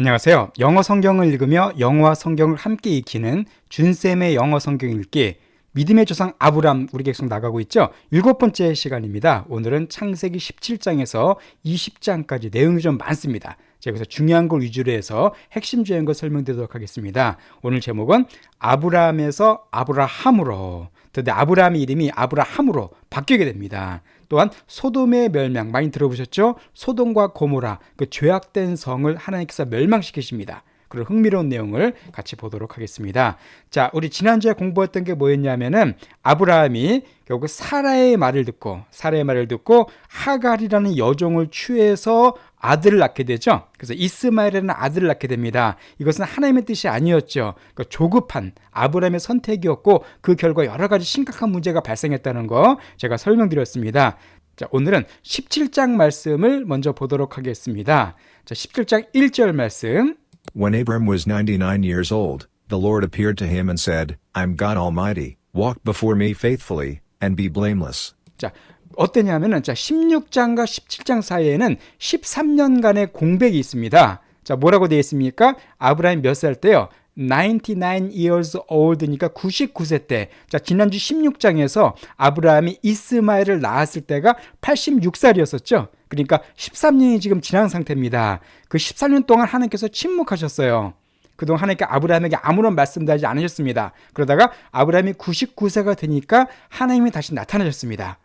안녕하세요. 영어 성경을 읽으며 영어와 성경을 함께 익히는 준쌤의 영어 성경 읽기 믿음의 조상 아브람 우리 계속 나가고 있죠. 일곱 번째 시간입니다. 오늘은 창세기 17장에서 20장까지 내용이 좀 많습니다. 제가 그래서 중요한 걸 위주로 해서 핵심 걸 설명드리도록 하겠습니다. 오늘 제목은 아브라함에서 아브라함으로. 근데 아브라함의 이름이 아브라함으로 바뀌게 됩니다. 또한 소돔의 멸망 많이 들어보셨죠? 소돔과 고모라 그 죄악된 성을 하나님께서 멸망시키십니다. 그런 흥미로운 내용을 같이 보도록 하겠습니다. 자, 우리 지난주에 공부했던 게 뭐였냐면은 아브라함이 결국 사라의 말을 듣고 사라의 말을 듣고 하갈이라는 여종을 취해서 아들을 낳게 되죠. 그래서 이스마엘이라는 아들을 낳게 됩니다. 이것은 하나님의 뜻이 아니었죠. 그러니까 조급한 아브라함의 선택이었고 그 결과 여러 가지 심각한 문제가 발생했다는 거 제가 설명드렸습니다. 자, 오늘은 17장 말씀을 먼저 보도록 하겠습니다. 자, 17장 1절 말씀. When Abram was 99 years old, the Lord appeared to him and said, I'm God Almighty, walk before me faithfully, and be blameless. 자, 어떠냐면은 자, 16장과 17장 사이에는 13년간의 공백이 있습니다. 자, 뭐라고 되어 있습니까? 아브라함이 몇 살 때요? 99 years old니까 99세 때. 자, 지난주 16장에서 아브라함이 이스마엘을 낳았을 때가 86살이었었죠. 그러니까 13년이 지금 지난 상태입니다. 그 13년 동안 하나님께서 침묵하셨어요. 그동안 하나님께 아브라함에게 아무런 말씀도 하지 않으셨습니다. 그러다가 아브라함이 99세가 되니까 하나님이 다시 나타나셨습니다.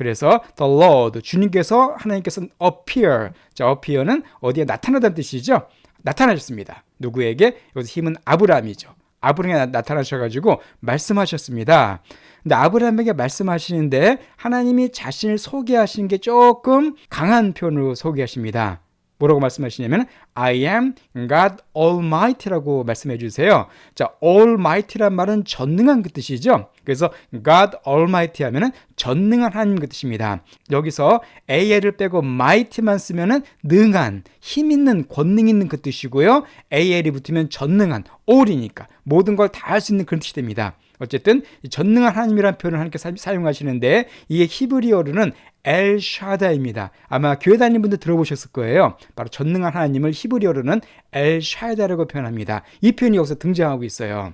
그래서 the Lord 주님께서 하나님께서 appear 자 appear는 어디에 나타나다는 뜻이죠. 나타나셨습니다. 누구에게? 여기서 힘은 아브라함이죠. 아브라함에 나타나셔가지고 말씀하셨습니다. 근데 아브라함에게 말씀하시는데 하나님이 자신을 소개하시는 게 조금 강한 표현으로 소개하십니다. 뭐라고 말씀하시냐면 I am God Almighty라고 말씀해 주세요. 자, Almighty란 말은 전능한 그 뜻이죠. 그래서 God Almighty 하면은 전능한 하나님 그 뜻입니다. 여기서 AL을 빼고 mighty만 쓰면은 능한, 힘 있는, 권능 있는 그 뜻이고요. AL이 붙으면 전능한, all이니까 모든 걸 다 할 수 있는 그런 뜻이 됩니다. 어쨌든 전능한 하나님이라는 표현을 하나님께 사용하시는데 이게 히브리어로는 엘샤다입니다. 아마 교회 다니는 분들 들어보셨을 거예요. 바로 전능한 하나님을 히브리어로는 엘샤다라고 표현합니다. 이 표현이 여기서 등장하고 있어요.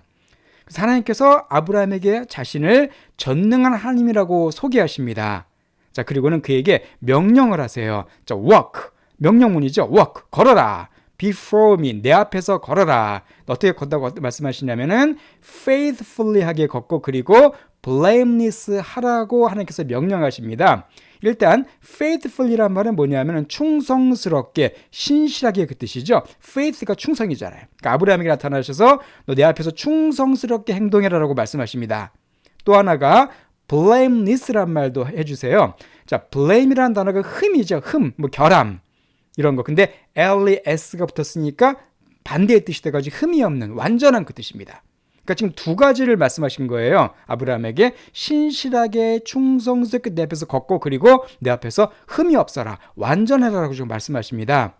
그래서 하나님께서 아브라함에게 자신을 전능한 하나님이라고 소개하십니다. 자, 그리고는 그에게 명령을 하세요. 자, walk. 명령문이죠. walk. 걸어라. Before me 내 앞에서 걸어라. 어떻게 걷다고 말씀하시냐면은 faithfully 하게 걷고 그리고 blameless 하라고 하나님께서 명령하십니다. 일단 faithful이란 말은 뭐냐면 충성스럽게 신실하게 그 뜻이죠. faith가 충성이잖아요. 그러니까 아브라함에게 나타나셔서 너 내 앞에서 충성스럽게 행동해라라고 말씀하십니다. 또 하나가 blameless란 말도 해주세요. 자, blame이라는 단어가 흠이죠. 흠, 뭐 결함. 이런 거. 근데 LES가 붙었으니까 반대의 뜻이 돼가지고 흠이 없는 완전한 그 뜻입니다. 그러니까 지금 두 가지를 말씀하신 거예요. 아브라함에게 신실하게 충성스럽게 내 앞에서 걷고 그리고 내 앞에서 흠이 없어라. 완전해라라고 지금 말씀하십니다.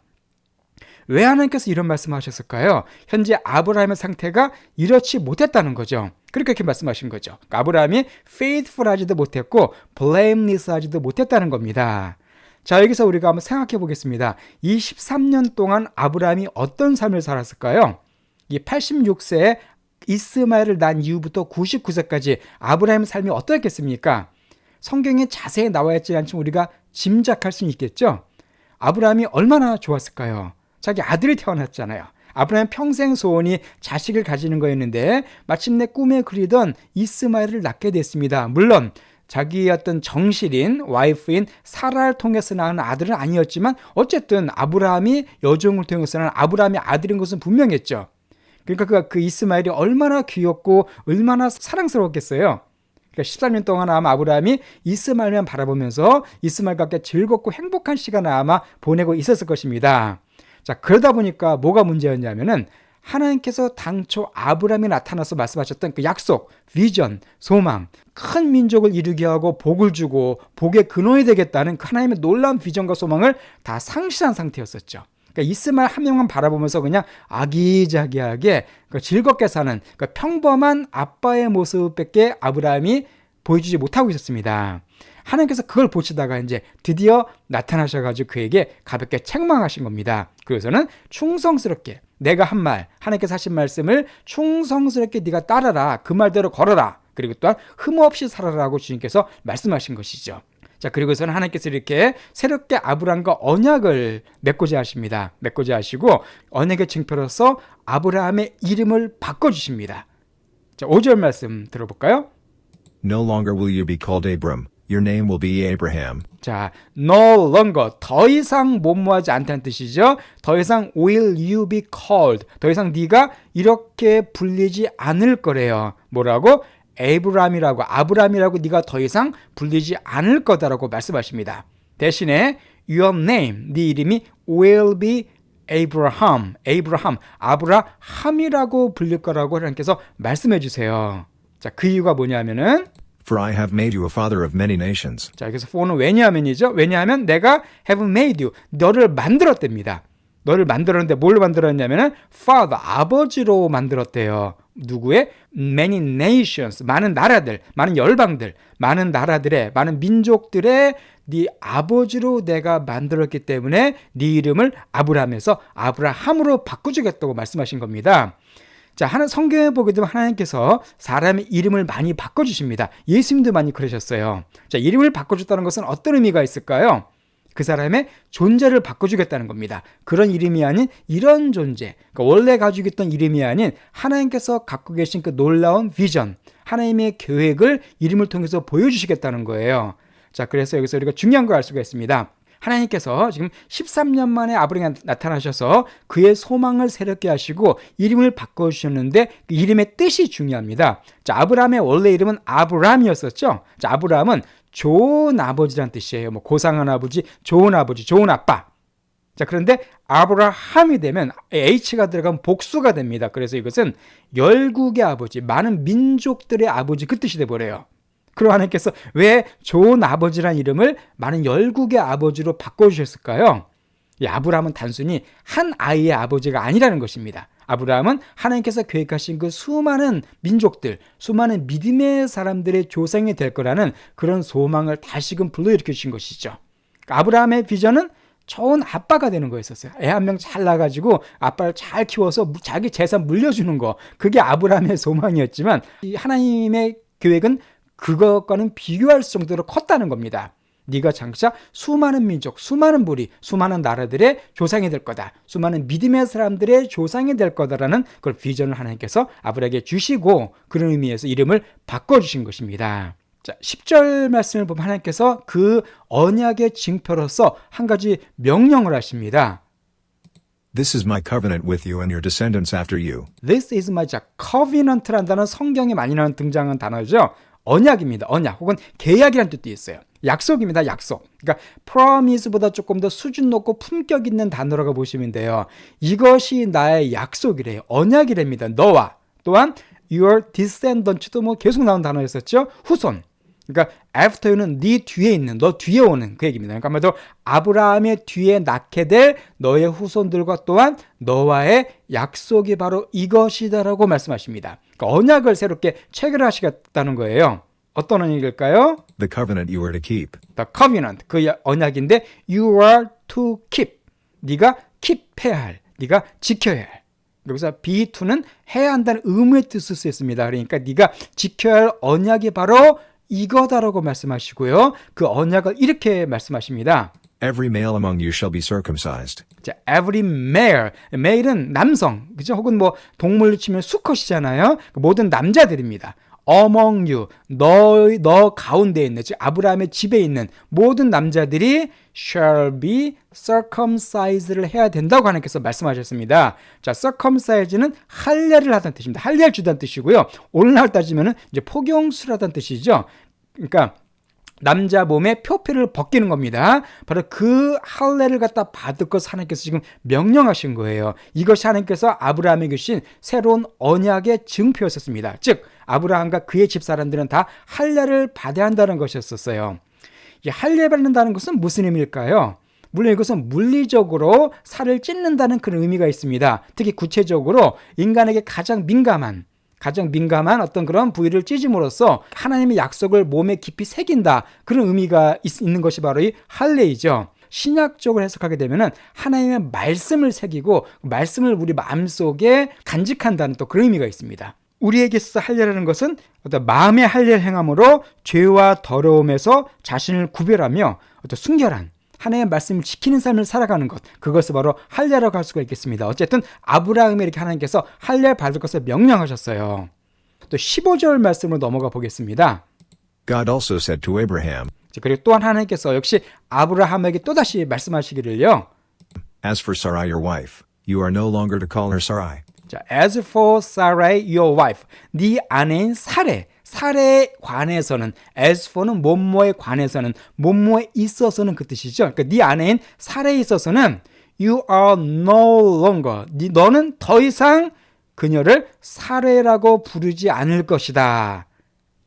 왜 하나님께서 이런 말씀하셨을까요? 현재 아브라함의 상태가 이렇지 못했다는 거죠. 그렇게 이렇게 말씀하신 거죠. 그러니까 아브라함이 faithful하지도 못했고 blameless하지도 못했다는 겁니다. 자, 여기서 우리가 한번 생각해 보겠습니다. 이 13년 동안 아브라함이 어떤 삶을 살았을까요? 이 86세에 이스마엘을 낳은 이후부터 99세까지 아브라함의 삶이 어떻겠습니까? 성경에 자세히 나와 있지 않지만 우리가 짐작할 수 있겠죠? 아브라함이 얼마나 좋았을까요? 자기 아들이 태어났잖아요. 아브라함 평생 소원이 자식을 가지는 거였는데 마침내 꿈에 그리던 이스마엘을 낳게 됐습니다. 물론 자기의 어떤 정실인 와이프인 사라를 통해서 낳은 아들은 아니었지만 어쨌든 아브라함이 여종을 통해서 낳은 아브라함의 아들인 것은 분명했죠. 그러니까 그, 그 이스마엘이 얼마나 귀엽고 얼마나 사랑스러웠겠어요. 그러니까 13년 동안 아마 아브라함이 이스마엘만 바라보면서 이스마엘과 함께 즐겁고 행복한 시간을 아마 보내고 있었을 것입니다. 자, 그러다 보니까 뭐가 문제였냐면은 하나님께서 당초 아브라함이 나타나서 말씀하셨던 그 약속, 비전, 소망, 큰 민족을 이루게 하고 복을 주고 복의 근원이 되겠다는 그 하나님의 놀라운 비전과 소망을 다 상실한 상태였었죠. 그러니까 이스마엘 한 명만 바라보면서 그냥 아기자기하게 그러니까 즐겁게 사는 그러니까 평범한 아빠의 모습밖에 아브라함이 보여주지 못하고 있었습니다. 하나님께서 그걸 보시다가 이제 드디어 나타나셔가지고 그에게 가볍게 책망하신 겁니다. 그래서는 충성스럽게 내가 한 말, 하나님께서 하신 말씀을 충성스럽게 네가 따라라. 그 말대로 걸어라. 그리고 또한 흠없이 살아라고 주님께서 말씀하신 것이죠. 자, 그리고서는 하나님께서 이렇게 새롭게 아브라함과 언약을 맺고자 하십니다. 맺고자 하시고 언약의 증표로서 아브라함의 이름을 바꿔 주십니다. 자, 5절 말씀 들어볼까요? No longer will you be called Abram, your name will be Abraham. 자, no longer 더 이상 못모하지 않다는 뜻이죠. 더 이상 will you be called 더 이상 네가 이렇게 불리지 않을 거래요. 뭐라고? 에이브람이라고 아브람이라고 네가 더 이상 불리지 않을 거다라고 말씀하십니다. 대신에 your name 네 이름이 will be Abraham, Abraham, 아브라함이라고 불릴 거라고 하나님께서 말씀해 주세요. 자, 그 이유가 뭐냐면은 For I have made you a father of many nations. 자, 여기서 for는 왜냐하면이죠. 왜냐하면 내가 have made you 너를 만들었답니다. 너를 만들었는데 뭘 만들었냐면은 father 아버지로 만들었대요. 누구의 many nations 많은 나라들, 많은 열방들, 많은 나라들의 많은 민족들의 네 아버지로 내가 만들었기 때문에 네 이름을 아브라함에서 아브라함으로 바꾸주겠다고 말씀하신 겁니다. 자, 하나 성경에 보게 되면 하나님께서 사람의 이름을 많이 바꿔 주십니다. 예수님도 많이 그러셨어요. 자, 이름을 바꿔 줬다는 것은 어떤 의미가 있을까요? 그 사람의 존재를 바꿔주겠다는 겁니다. 그런 이름이 아닌 이런 존재, 그러니까 원래 가지고 있던 이름이 아닌 하나님께서 갖고 계신 그 놀라운 비전, 하나님의 계획을 이름을 통해서 보여주시겠다는 거예요. 자, 그래서 여기서 우리가 중요한 걸 알 수가 있습니다. 하나님께서 지금 13년 만에 아브라함에 나타나셔서 그의 소망을 새롭게 하시고 이름을 바꿔 주셨는데 그 이름의 뜻이 중요합니다. 자, 아브라함의 원래 이름은 아브람이었었죠. 자, 아브라함은 좋은 아버지란 뜻이에요. 뭐 고상한 아버지, 좋은 아버지, 좋은 아빠. 자, 그런데 아브라함이 되면 H가 들어가면 복수가 됩니다. 그래서 이것은 열국의 아버지, 많은 민족들의 아버지 그 뜻이 돼 버려요. 그럼 하나님께서 왜 좋은 아버지란 이름을 많은 열국의 아버지로 바꿔주셨을까요? 이 아브라함은 단순히 한 아이의 아버지가 아니라는 것입니다. 아브라함은 하나님께서 계획하신 그 수많은 민족들, 수많은 믿음의 사람들의 조상이 될 거라는 그런 소망을 다시금 불러일으켜 주신 것이죠. 그러니까 아브라함의 비전은 좋은 아빠가 되는 거였었어요. 애 한 명 잘 낳아가지고 아빠를 잘 키워서 자기 재산 물려주는 거. 그게 아브라함의 소망이었지만 이 하나님의 계획은 그것과는 비교할 정도로 컸다는 겁니다. 네가 장차 수많은 민족, 수많은 부리, 수많은 나라들의 조상이 될 거다. 수많은 믿음의 사람들의 조상이 될 거다라는 그걸 비전을 하나님께서 아브라함에게 주시고 그런 의미에서 이름을 바꿔 주신 것입니다. 자, 10절 말씀을 보면 하나님께서 그 언약의 징표로서 한 가지 명령을 하십니다. This is my covenant with you and your descendants after you. This is my 단어는 성경에 많이 나오는 등장한 단어죠. 언약입니다. 언약 혹은 계약이라는 뜻도 있어요. 약속입니다. 약속. 그러니까 promise보다 조금 더 수준 높고 품격 있는 단어라고 보시면 돼요. 이것이 나의 약속이래요. 언약이랍니다. 너와 또한 your descendants도 뭐 계속 나온 단어였었죠. 후손. 그러니까 after you는 네 뒤에 있는 너 뒤에 오는 그 얘기입니다. 그러니까 말로 아브라함의 뒤에 낳게 될 너의 후손들과 또한 너와의 약속이 바로 이것이다라고 말씀하십니다. 그러니까 언약을 새롭게 체결하시겠다는 거예요. 어떤 언약일까요? The covenant you are to keep. The covenant 그 언약인데 you are to keep 네가 keep해야 할 네가 지켜야 할 여기서 be to는 해야 한다는 의무의 뜻을 쓰였습니다. 그러니까 네가 지켜야 할 언약이 바로 이거다라고 말씀하시고요. 그 언약을 이렇게 말씀하십니다. Every male among you shall be circumcised. 자, every male, male은 남성, 그죠? 혹은 뭐 동물로 치면 수컷이잖아요. 모든 남자들입니다. Among you, 너, 너 가운데 있는, 즉 아브라함의 집에 있는 모든 남자들이 shall be circumcised를 해야 된다고 하나님께서 말씀하셨습니다. 자, circumcise는 할례를 하다는 뜻입니다. 할례를 주다는 뜻이고요. 오늘날 따지면은 이제 포경수라는 뜻이죠. 그러니까 남자 몸에 표피를 벗기는 겁니다. 바로 그 할례를 갖다 받을 것 하나님께서 지금 명령하신 거예요. 이것이 하나님께서 아브라함에게 주신 새로운 언약의 증표였었습니다. 즉 아브라함과 그의 집 사람들은 다 할례를 받아야 한다는 것이었었어요. 이 할례 받는다는 것은 무슨 의미일까요? 물론 이것은 물리적으로 살을 찢는다는 그런 의미가 있습니다. 특히 구체적으로 인간에게 가장 민감한 가장 민감한 어떤 그런 부위를 찢음으로써 하나님의 약속을 몸에 깊이 새긴다. 그런 의미가 있, 는 것이 바로 이 할례이죠. 신약적으로 해석하게 되면은 하나님의 말씀을 새기고 말씀을 우리 마음속에 간직한다는 또 그런 의미가 있습니다. 우리에게 있어 할례라는 것은 어떤 마음의 할례를 행함으로 죄와 더러움에서 자신을 구별하며 어떤 순결한 하나님의 말씀을 지키는 삶을 살아가는 것 그것을 바로 할례라고 할 수가 있겠습니다. 어쨌든 아브라함에 이렇게 하나님께서 할례 받을 것을 명령하셨어요. 또 15절 말씀으로 넘어가 보겠습니다. God also said to Abraham, 그리고 또한 하나님께서 역시 아브라함에게 또다시 말씀하시기를요. As for Sarai your wife, you are no longer to call her Sarai. 자, as for Sarai your wife, 네 아내인 사례, 사례에 관해서는 as for는 뭐뭐에 관해서는 뭐뭐에 있어서는 그 뜻이죠. 그러니까 네 아내인 사례에 있어서는 you are no longer, 네, 너는 더 이상 그녀를 사례라고 부르지 않을 것이다.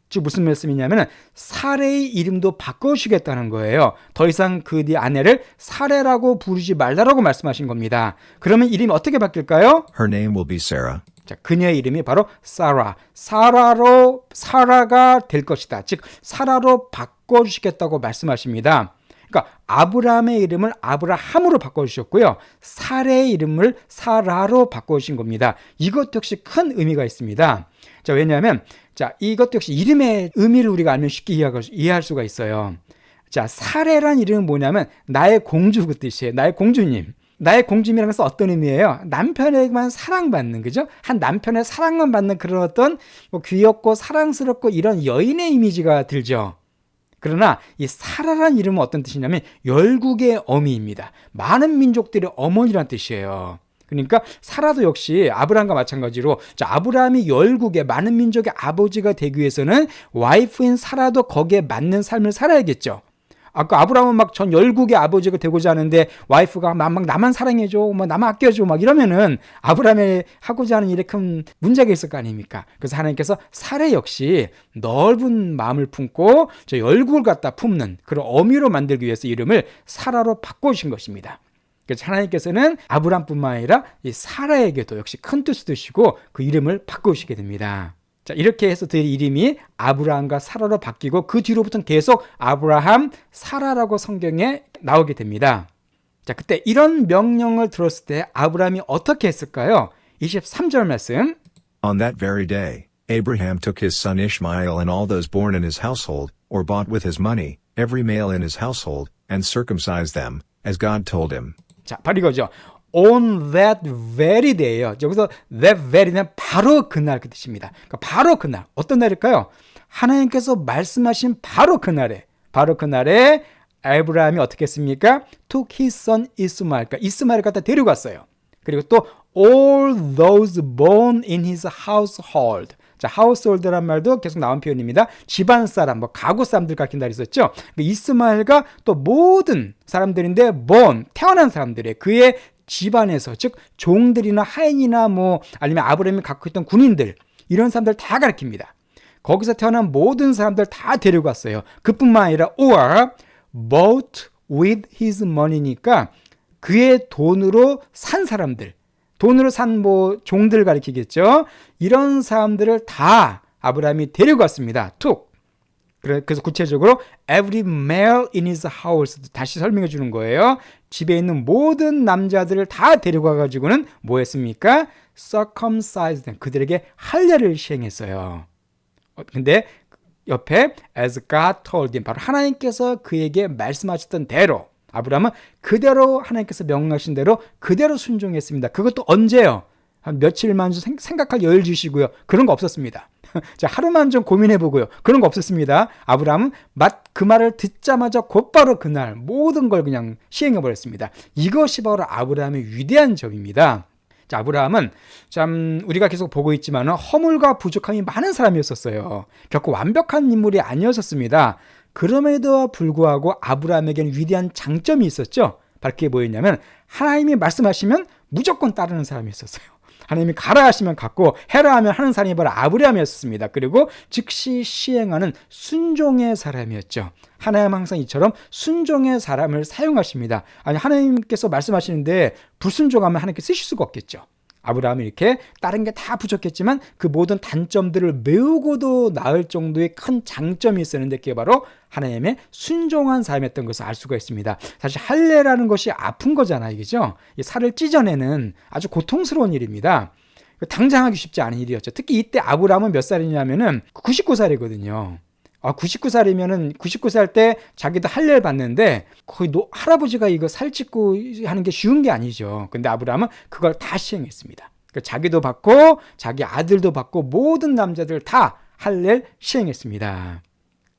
즉 무슨 말씀이냐면 사례의 이름도 바꿔주겠다는 거예요. 더 이상 그 네 아내를 사례라고 부르지 말라라고 말씀하신 겁니다. 그러면 이름이 어떻게 바뀔까요? Her name will be Sarah. 자, 그녀의 이름이 바로 사라. 사라로 사라가 될 것이다. 즉 사라로 바꿔 주시겠다고 말씀하십니다. 그러니까 아브라함의 이름을 아브라함으로 바꿔 주셨고요. 사레의 이름을 사라로 바꿔 주신 겁니다. 이것 역시 큰 의미가 있습니다. 자, 왜냐하면 자, 이것 역시 이름의 의미를 우리가 알면 쉽게 이해할 수가 있어요. 자, 사례란 이름은 뭐냐면 나의 공주 그 뜻이에요. 나의 공주님. 나의 공주님이라는 것은 어떤 의미예요? 남편에게만 사랑받는, 그죠? 한 남편의 사랑만 받는 그런 어떤 뭐 귀엽고 사랑스럽고 이런 여인의 이미지가 들죠. 그러나 이 사라란 이름은 어떤 뜻이냐면 열국의 어미입니다. 많은 민족들의 어머니란 뜻이에요. 그러니까 사라도 역시 아브라함과 마찬가지로 자, 아브라함이 열국의 많은 민족의 아버지가 되기 위해서는 와이프인 사라도 거기에 맞는 삶을 살아야겠죠. 아까 아브라함은 막 전 열국의 아버지가 되고자 하는데 와이프가 막, 막 나만 사랑해줘, 뭐 나만 아껴줘, 막 이러면은 아브라함이 하고자 하는 일에 큰 문제가 있을 거 아닙니까? 그래서 하나님께서 사례 역시 넓은 마음을 품고 저 열국을 갖다 품는 그런 어미로 만들기 위해서 이름을 사라로 바꿔주신 것입니다. 그래서 하나님께서는 아브라함뿐만 아니라 이 사라에게도 역시 큰 뜻을 두시고 그 이름을 바꾸시게 됩니다. 자, 이렇게 해서 그 이름이 아브라함과 사라로 바뀌고 그 뒤로부터는 계속 아브라함, 사라라고 성경에 나오게 됩니다. 자, 그때 이런 명령을 들었을 때 아브라함이 어떻게 했을까요? 23절 말씀. On that very day, Abraham took his son Ishmael and all those born in his household, or bought with his money, every male in his household, and circumcised them, as God told him. 자, 바로 이거죠. on that very day요. 여기서 that very는 바로 그날 그 뜻입니다. 그러니까 바로 그날. 어떤 날일까요? 하나님께서 말씀하신 바로 그날에 바로 그날에 아브라함이 어떻게 했습니까? took his son 이스마엘. 그러니까 이스마엘을 갖다 데려갔어요. 그리고 또 all those born in his household. 자, household란 말도 계속 나온 표현입니다. 집안 사람, 뭐 가구 사람들 가르친다 그랬었죠. 이스마엘과 또 모든 사람들인데 born 태어난 사람들의 그의 집안에서 즉 종들이나 하인이나 뭐 아니면 아브라함이 갖고 있던 군인들 이런 사람들 다 가르칩니다. 거기서 태어난 모든 사람들 다 데려갔어요. 그뿐만 아니라 or bought with his money니까 그의 돈으로 산 사람들 돈으로 산 뭐 종들 가리키겠죠. 이런 사람들을 다 아브라함이 데려갔습니다. 툭. 그래서 구체적으로 every male in his house 다시 설명해 주는 거예요. 집에 있는 모든 남자들을 다 데려가 가지고는 뭐 했습니까? circumcised 그들에게 할례를 시행했어요. 어, 근데 옆에 as God told him 바로 하나님께서 그에게 말씀하셨던 대로 아브라함은 그대로 하나님께서 명령하신 대로 그대로 순종했습니다. 그것도 언제요? 한 며칠만 좀 생각할 여유를 주시고요. 그런 거 없었습니다. 자, 하루만 좀 고민해 보고요. 그런 거 없었습니다. 아브라함은 그 말을 듣자마자 곧바로 그날 모든 걸 그냥 시행해 버렸습니다. 이것이 바로 아브라함의 위대한 점입니다. 자, 아브라함은 참 우리가 계속 보고 있지만 허물과 부족함이 많은 사람이었었어요. 결코 완벽한 인물이 아니었었습니다. 그럼에도 불구하고 아브라함에게는 위대한 장점이 있었죠. 바로 그게 뭐였냐면 하나님이 말씀하시면 무조건 따르는 사람이 있었어요. 하나님이 가라 하시면 갔고 해라 하면 하는 사람이 바로 아브라함이었습니다. 그리고 즉시 시행하는 순종의 사람이었죠. 하나님 항상 이처럼 순종의 사람을 사용하십니다. 아니 하나님께서 말씀하시는데 불순종하면 하나님께 쓰실 수가 없겠죠. 아브라함은 이렇게 다른 게 다 부족했지만 그 모든 단점들을 메우고도 나을 정도의 큰 장점이 있었는데 그게 바로 하나님의 순종한 삶이었던 것을 알 수가 있습니다. 사실 할례라는 것이 아픈 거잖아요. 그죠? 이 살을 찢어내는 아주 고통스러운 일입니다. 당장 하기 쉽지 않은 일이었죠. 특히 이때 아브라함은 몇 살이냐면은 99살이거든요. 아, 99살이면은 99살 때 자기도 할례를 받는데 거의 노, 할아버지가 이거 살찌고 하는 게 쉬운 게 아니죠. 근데 아브라함은 그걸 다 시행했습니다. 그러니까 자기도 받고 자기 아들도 받고 모든 남자들 다 할례를 시행했습니다.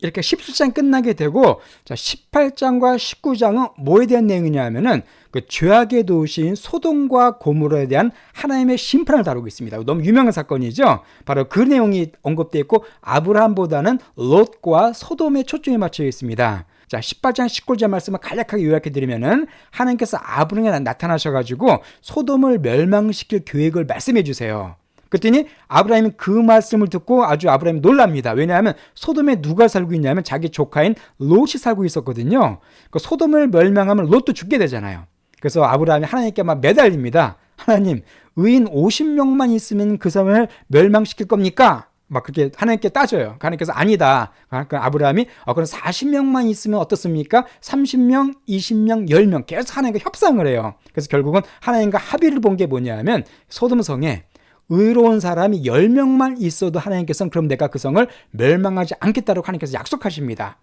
이렇게 17장 끝나게 되고 자 18장과 19장은 뭐에 대한 내용이냐 하면은 그 죄악의 도시인 소돔과 고모라에 대한 하나님의 심판을 다루고 있습니다. 너무 유명한 사건이죠. 바로 그 내용이 언급되어 있고 아브라함보다는 롯과 소돔에 초점이 맞춰 있습니다. 자, 18장 19절 말씀을 간략하게 요약해 드리면은 하나님께서 아브라함에 나타나셔 가지고 소돔을 멸망시킬 계획을 말씀해 주세요. 그랬더니 아브라함이 그 말씀을 듣고 아주 아브라함이 놀랍니다. 왜냐하면 소돔에 누가 살고 있냐면 자기 조카인 롯이 살고 있었거든요. 그 소돔을 멸망하면 롯도 죽게 되잖아요. 그래서 아브라함이 하나님께 막 매달립니다. 하나님, 의인 50명만 있으면 그 섬을 멸망시킬 겁니까? 막 그렇게 하나님께 따져요. 하나님께서 아니다. 그러니까 아브라함이 어, 그럼 40명만 있으면 어떻습니까? 30명, 20명, 10명 계속 하나님과 협상을 해요. 그래서 결국은 하나님과 합의를 본 게 뭐냐면 소돔성에 의로운 사람이 10명만 있어도 하나님께서는 그럼 내가 그 성을 멸망하지 않겠다고 하나님께서 약속하십니다.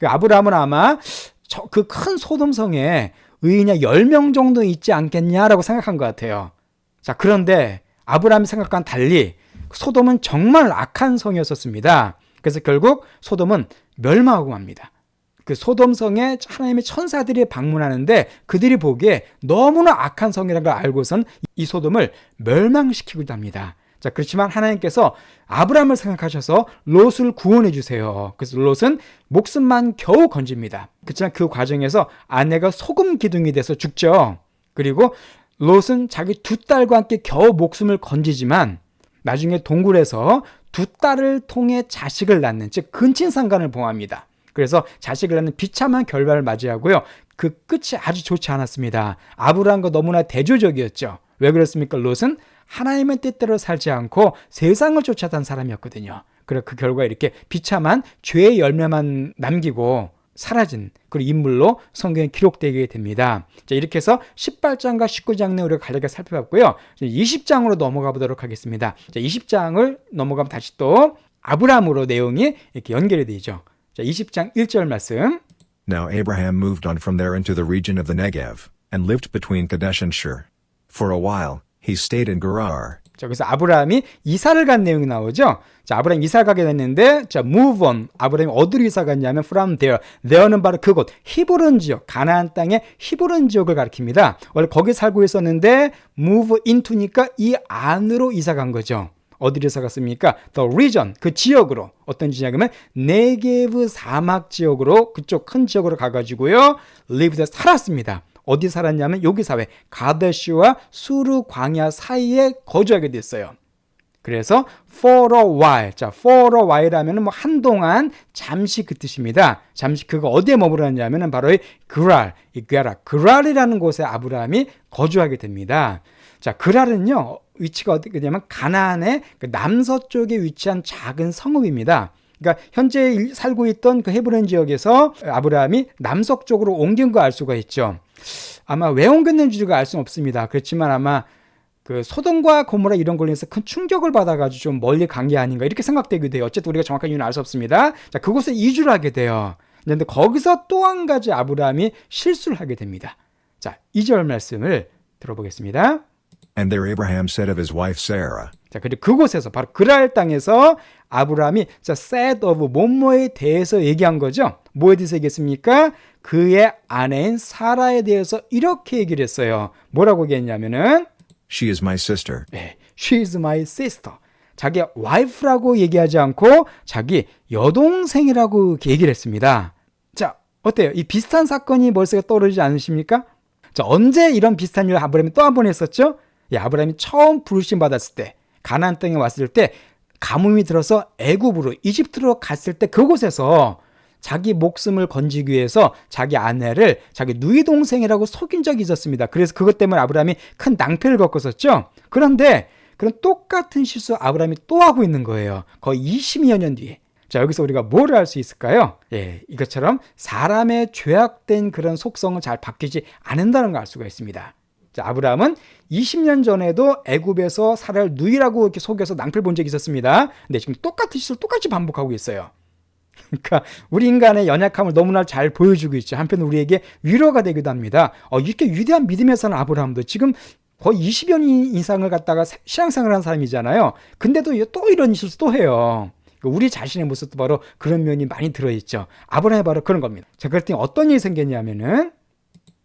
그 아브라함은 아마 그 큰 소돔성에 의인이 10명 정도 있지 않겠냐라고 생각한 것 같아요. 자, 그런데 아브라함이 생각과는 달리 소돔은 정말 악한 성이었었습니다. 그래서 결국 소돔은 멸망하고 맙니다. 그 소돔 성에 하나님의 천사들이 방문하는데 그들이 보기에 너무나 악한 성이라는 걸 알고선 이 소돔을 멸망시키고자 합니다. 자, 그렇지만 하나님께서 아브라함을 생각하셔서 롯을 구원해 주세요. 그래서 롯은 목숨만 겨우 건집니다. 그렇지만 그 과정에서 아내가 소금 기둥이 돼서 죽죠. 그리고 롯은 자기 두 딸과 함께 겨우 목숨을 건지지만 나중에 동굴에서 두 딸을 통해 자식을 낳는 즉 근친상간을 봉합니다. 그래서 자식을 낳는 비참한 결과를 맞이하고요. 그 끝이 아주 좋지 않았습니다. 아브라함과 너무나 대조적이었죠. 왜 그렇습니까? 롯은 하나님의 뜻대로 살지 않고 세상을 쫓아단 사람이었거든요. 그래서 그 결과 이렇게 비참한 죄의 열매만 남기고 사라진 그런 인물로 성경에 기록되게 됩니다. 자, 이렇게 해서 18장과 19장 내용을 간략하게 살펴봤고요. 20장으로 넘어가 보도록 하겠습니다. 자, 20장을 넘어가면 다시 또 아브라함으로 내용이 이렇게 연결이 되죠. 자, 20장 1절 말씀. Now Abraham moved on from there into the region of the Negev, and lived between Kadesh and Shur. For a while, he stayed in Gerar. 자, 그래서 아브라함이 이사를 간 내용이 나오죠. 자, 아브라함 이사 가게 됐는데, 자, move on. 아브라함이 어디로 이사 갔냐면 from there. there는 바로 그곳 히브론 지역, 가나안 땅의 히브론 지역을 가리킵니다. 원래 거기 살고 있었는데 move into니까 이 안으로 이사 간 거죠. 어디로 이사 갔습니까? The region, 그 지역으로. 어떤 지역이면 네게브 사막 지역으로 그쪽 큰 지역으로 가가지고요. lived 살았습니다. 어디 살았냐면 여기 사회 가데시와 수르 광야 사이에 거주하게 됐어요. 그래서 for a while. 자, for a while하면은 뭐 한동안 잠시 그 뜻입니다. 잠시 그거 어디에 머무르냐면은 바로 이 그랄, 이 그랄, 그랄이라는 곳에 아브라함이 거주하게 됩니다. 자, 그랄은요. 위치가 어디냐면 가나안의 그 남서쪽에 위치한 작은 성읍입니다. 그러니까 현재 살고 있던 그 헤브론 지역에서 아브라함이 남서쪽으로 옮긴 거 알 수가 있죠. 아마 왜 옮겼는지가 알 수는 없습니다. 그렇지만 아마 그 소돔과 고모라 이런 걸로 인해서 큰 충격을 받아가지고 좀 멀리 간 게 아닌가 이렇게 생각되기도 해요. 어쨌든 우리가 정확한 이유는 알 수 없습니다. 자, 그곳에 이주를 하게 돼요. 그런데 거기서 또 한 가지 아브라함이 실수를 하게 됩니다. 자, 2절 말씀을 들어보겠습니다. And there Abraham said of his wife Sarah, 자, 그리고 그곳에서 바로 그랄 땅에서 아브라함이 자, said of 뭐뭐에 대해서 얘기한 거죠. 뭐에 대해서 얘기했습니까? 그의 아내인 사라에 대해서 이렇게 얘기를 했어요. 뭐라고 얘기했냐면은 She is my sister. 네, she is my sister. 자기 와이프라고 얘기하지 않고 자기 여동생이라고 얘기를 했습니다. 자, 어때요? 이 비슷한 사건이 머릿속에 떠오르지 않으십니까? 자, 언제 이런 비슷한 일을 아브라함이 또 한 번 했었죠? 이 아브라함이 처음 부르심 받았을 때, 가나안 땅에 왔을 때 가뭄이 들어서 애굽으로 이집트로 갔을 때 그곳에서 자기 목숨을 건지기 위해서 자기 아내를 자기 누이 동생이라고 속인 적이 있었습니다. 그래서 그것 때문에 아브라함이 큰 낭패를 겪었었죠. 그런데 그런 똑같은 실수 아브라함이 또 하고 있는 거예요. 거의 20여 년 뒤에. 자, 여기서 우리가 뭘할수 있을까요? 예, 이것처럼 사람의 죄악된 그런 속성은 잘 바뀌지 않는다는 걸 알 수가 있습니다. 자, 아브라함은 20년 전에도 애굽에서 사라를 누이라고 이렇게 속여서 낭패를 본 적이 있었습니다. 근데 지금 똑같은 실수를 똑같이 반복하고 있어요. 그러니까 우리 인간의 연약함을 너무나 잘 보여주고 있죠. 한편 우리에게 위로가 되기도 합니다. 어, 이렇게 위대한 믿음의 사는 아브라함도 지금 거의 20여 년 이상을 갖다가 신앙생활을 한 사람이잖아요. 근데도 또 이런 실수 또 해요. 우리 자신의 모습도 바로 그런 면이 많이 들어있죠. 아브라함이 바로 그런 겁니다. 자, 그랬더니 어떤 일이 생겼냐면은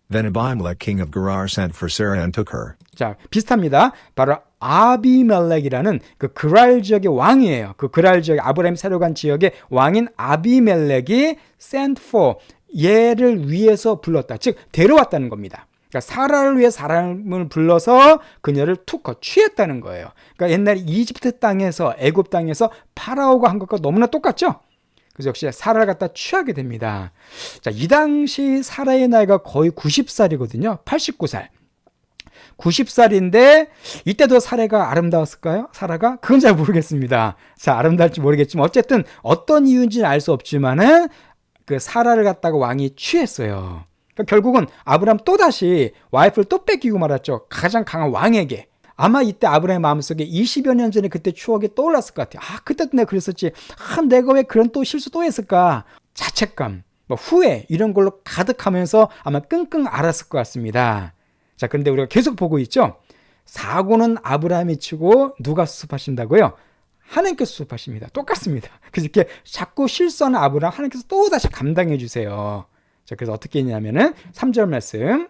Then Abimelech king of Gerar sent for Sarah and took her. 자, 비슷합니다. 바로 아비멜렉이라는 그 그랄 지역의 왕이에요. 그 그랄 지역 아브라함이 사려간 지역의 왕인 아비멜렉이 sent for 얘를 위해서 불렀다. 즉 데려왔다는 겁니다. 그러니까 사라를 위해 사람을 불러서 그녀를 투커 취했다는 거예요. 그러니까 옛날 이집트 땅에서 애굽 땅에서 파라오가 한 것과 너무나 똑같죠. 그래서 역시 사라를 갖다 취하게 됩니다. 자, 이 당시 사라의 나이가 거의 90살이거든요. 89살. 90살인데 이때도 사례가 아름다웠을까요? 사라가? 그건 잘 모르겠습니다. 자, 아름다울지 모르겠지만 어쨌든 어떤 이유인지는 알 수 없지만은 그 사라를 갖다가 왕이 취했어요. 그러니까 결국은 아브라함 또다시 와이프를 또 뺏기고 말았죠. 가장 강한 왕에게. 아마 이때 아브라함의 마음속에 20여 년 전에 그때 추억이 떠올랐을 것 같아요. 아, 그때도 내가 그랬었지. 아, 내가 왜 그런 또 실수 또 했을까? 자책감, 뭐 후회, 이런 걸로 가득하면서 아마 끙끙 앓았을 것 같습니다. 자, 그런데 우리가 계속 보고 있죠? 사고는 아브라함이 치고 누가 수습하신다고요? 하나님께서 수습하십니다. 똑같습니다. 그래서 이렇게 자꾸 실수하는 아브라함 하나님께서 또 다시 감당해 주세요. 자, 그래서 어떻게 했냐면은 3절 말씀.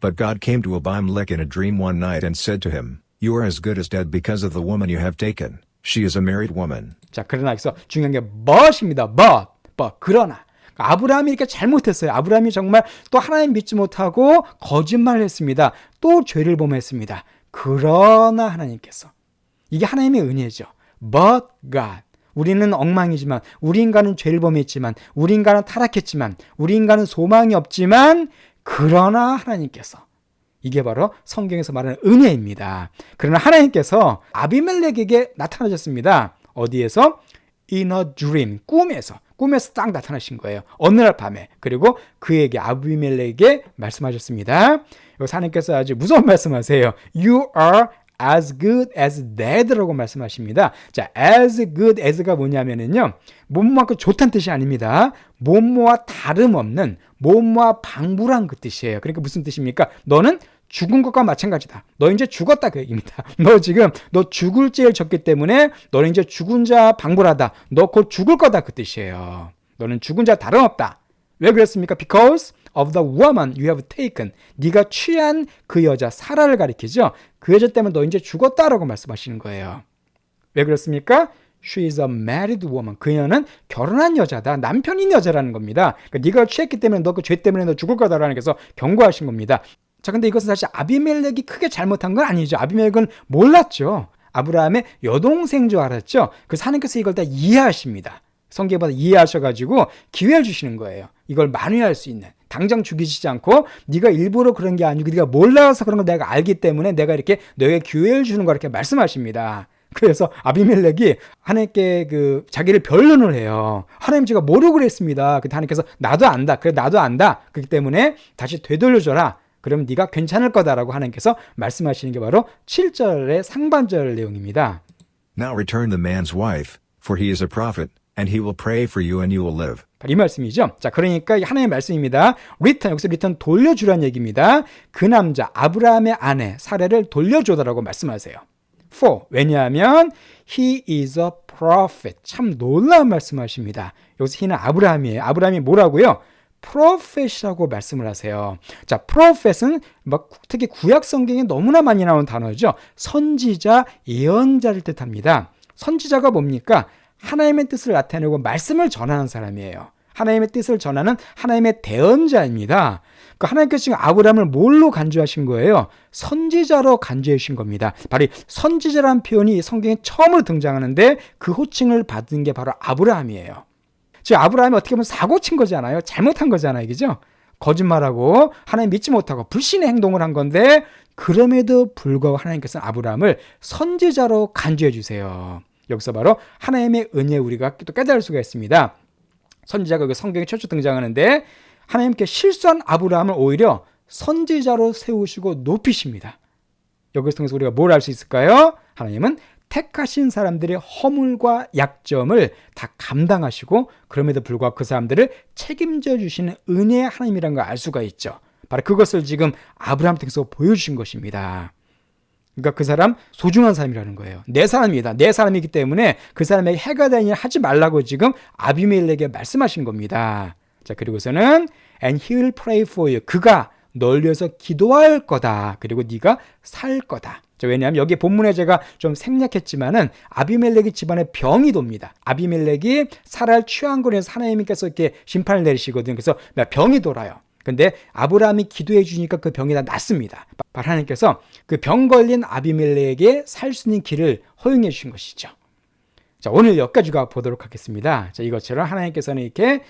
But God came to Abimelech in a dream one night and said to him, You are as good as dead because of the woman you have taken. She is a married woman. 자, 그러나 여기서 중요한 게 but입니다. but, but, 그러나. 아브라함이 이렇게 잘못했어요. 아브라함이 정말 또 하나님 믿지 못하고 거짓말을 했습니다. 또 죄를 범했습니다. 그러나 하나님께서 이게 하나님의 은혜죠. But God. 우리는 엉망이지만 우리 인간은 죄를 범했지만 우리 인간은 타락했지만 우리 인간은 소망이 없지만 그러나 하나님께서 이게 바로 성경에서 말하는 은혜입니다. 그러나 하나님께서 아비멜렉에게 나타나셨습니다. 어디에서? In a dream, 꿈에서. 꿈에서 딱 나타나신 거예요. 어느 날 밤에. 그리고 그에게 아비멜렉에게 말씀하셨습니다. 여기서 하나님께서 아주 무서운 말씀하세요. You are as good as dead라고 말씀하십니다. 자, as good as가 뭐냐면은요, 뭐뭐만큼 좋다는 뜻이 아닙니다. 뭐뭐와 다름없는, 뭐뭐와 방불한 그 뜻이에요. 그러니까 무슨 뜻입니까? 너는 죽은 것과 마찬가지다. 너 이제 죽었다 그 얘기입니다. 너 지금 너 죽을 죄를 졌기 때문에 너는 이제 죽은 자 방불하다. 너 곧 죽을 거다 그 뜻이에요. 너는 죽은 자 다름없다. 왜 그랬습니까? Because of the woman you have taken. 네가 취한 그 여자 사라를 가리키죠. 그 여자 때문에 너 이제 죽었다라고 말씀하시는 거예요. 왜 그렇습니까? She is a married woman. 그녀는 결혼한 여자다. 남편인 여자라는 겁니다. 그러니까 네가 취했기 때문에 너 그 죄 때문에 너 죽을 거다라는 게서 경고하신 겁니다. 자, 근데 이것은 사실 아비멜렉이 크게 잘못한 건 아니죠. 아비멜렉은 몰랐죠. 아브라함의 여동생 줄 알았죠. 그래서 하나님께서 이걸 다 이해하십니다. 성경보다 이해하셔가지고 기회를 주시는 거예요. 이걸 만회할 수 있는. 당장 죽이시지 않고 네가 일부러 그런 게 아니고 네가 몰라서 그런 걸 내가 알기 때문에 내가 이렇게 너에게 기회를 주는 거 이렇게 말씀하십니다. 그래서 아비멜렉이 하나님께 그 자기를 변론을 해요. 하나님 제가 모르고 그랬습니다. 그 하나님께서 나도 안다. 그래 나도 안다. 그렇기 때문에 다시 되돌려 줘라. 그러면 네가 괜찮을 거다라고 하나님께서 말씀하시는 게 바로 7절의 상반절 내용입니다. Now return the man's wife, for he is a prophet, and he will pray for you and you will live. 이 말씀이죠. 자, 그러니까 하나님의 말씀입니다. 리턴 여기서 리턴 돌려주라는 얘기입니다. 그 남자 아브라함의 아내 사례를 돌려줘다라고 말씀하세요. For 왜냐하면 he is a prophet 참 놀라운 말씀하십니다. 여기서 he는 아브라함이에요. 아브라함이 뭐라고요? 프로펫이라고 말씀을 하세요. 자, 프로펫은 막 특히 구약 성경에 너무나 많이 나오는 단어죠. 선지자, 예언자를 뜻합니다. 선지자가 뭡니까? 하나님의 뜻을 나타내고 말씀을 전하는 사람이에요. 하나님의 뜻을 전하는 하나님의 대언자입니다. 그 하나님께서 지금 아브라함을 뭘로 간주하신 거예요? 선지자로 간주해 주신 겁니다. 바로 이 선지자라는 표현이 성경에 처음으로 등장하는데 그 호칭을 받은 게 바로 아브라함이에요. 즉 아브라함이 어떻게 보면 사고 친 거잖아요. 잘못한 거잖아요. 그죠? 거짓말하고 하나님 믿지 못하고 불신의 행동을 한 건데 그럼에도 불구하고 하나님께서는 아브라함을 선지자로 간주해 주세요. 여기서 바로 하나님의 은혜 우리가 또 깨달을 수가 있습니다. 선지자가 여기 성경에 최초 등장하는데 하나님께 실수한 아브라함을 오히려 선지자로 세우시고 높이십니다. 여기서 통해서 우리가 뭘 알 수 있을까요? 하나님은 택하신 사람들의 허물과 약점을 다 감당하시고 그럼에도 불구하고 그 사람들을 책임져 주시는 은혜의 하나님이라는 걸 알 수가 있죠. 바로 그것을 지금 아브라함 통해서 보여주신 것입니다. 그러니까 그 사람 소중한 사람이라는 거예요. 내 사람이다. 내 사람이기 때문에 그 사람에게 해가 되는 일 하지 말라고 지금 아비멜렉에게 말씀하신 겁니다. 자 그리고서는 and he will pray for you. 그가 널 위해서 기도할 거다. 그리고 네가 살 거다. 자, 왜냐하면 여기 본문에 제가 좀 생략했지만은 아비멜렉이 집안에 병이 돕니다. 아비멜렉이 사라를 취한 거로 해서 하나님께서 이렇게 심판을 내리시거든요. 그래서 병이 돌아요. 근데 아브라함이 기도해 주니까 그 병이 다 낫습니다. 바로 하나님께서 그 병 걸린 아비멜렉에게 살 수 있는 길을 허용해 주신 것이죠. 자, 오늘 여기까지가 보도록 하겠습니다. 자, 이것처럼 하나님께서는 이렇게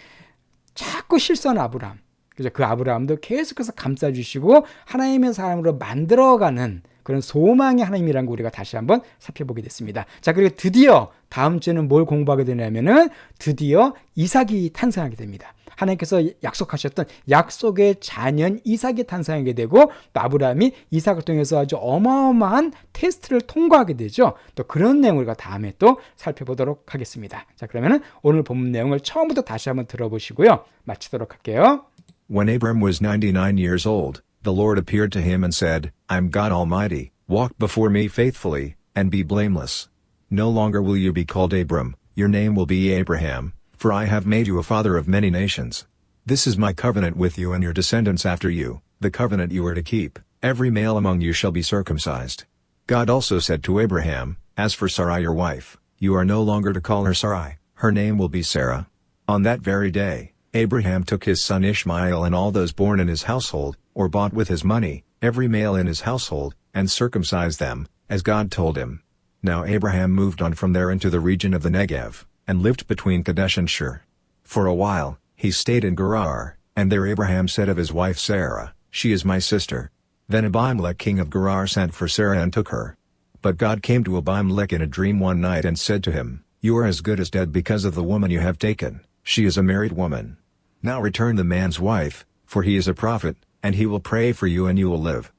자꾸 실수하는 아브라함. 그죠? 그 아브라함도 계속해서 감싸주시고 하나님의 사람으로 만들어가는 그런 소망의 하나님이라는 거 우리가 다시 한번 살펴보게 됐습니다. 자, 그리고 드디어 다음 주에는 뭘 공부하게 되냐면은 드디어 이삭이 탄생하게 됩니다. 하나님께서 약속하셨던 약속의 자녀인 이삭이 탄생하게 되고 또 아브라함이 이삭을 통해서 아주 어마어마한 테스트를 통과하게 되죠. 또 그런 내용을 우리가 다음에 또 살펴보도록 하겠습니다. 자, 그러면은 오늘 본문 내용을 처음부터 다시 한번 들어보시고요. 마치도록 할게요. When Abram was 99 years old, the Lord appeared to him and said, I am God Almighty, walk before me faithfully, and be blameless. No longer will you be called Abram, your name will be Abraham, for I have made you a father of many nations. This is my covenant with you and your descendants after you, the covenant you are to keep, every male among you shall be circumcised. God also said to Abraham, As for Sarai your wife, you are no longer to call her Sarai, her name will be Sarah. On that very day, Abraham took his son Ishmael and all those born in his household, or bought with his money, every male in his household, and circumcised them, as God told him. Now Abraham moved on from there into the region of the Negev, and lived between Kadesh and Shur. For a while, he stayed in Gerar, and there Abraham said of his wife Sarah, She is my sister. Then Abimelech king of Gerar sent for Sarah and took her. But God came to Abimelech in a dream one night and said to him, You are as good as dead because of the woman you have taken, she is a married woman. Now return the man's wife, for he is a prophet, and he will pray for you and you will live.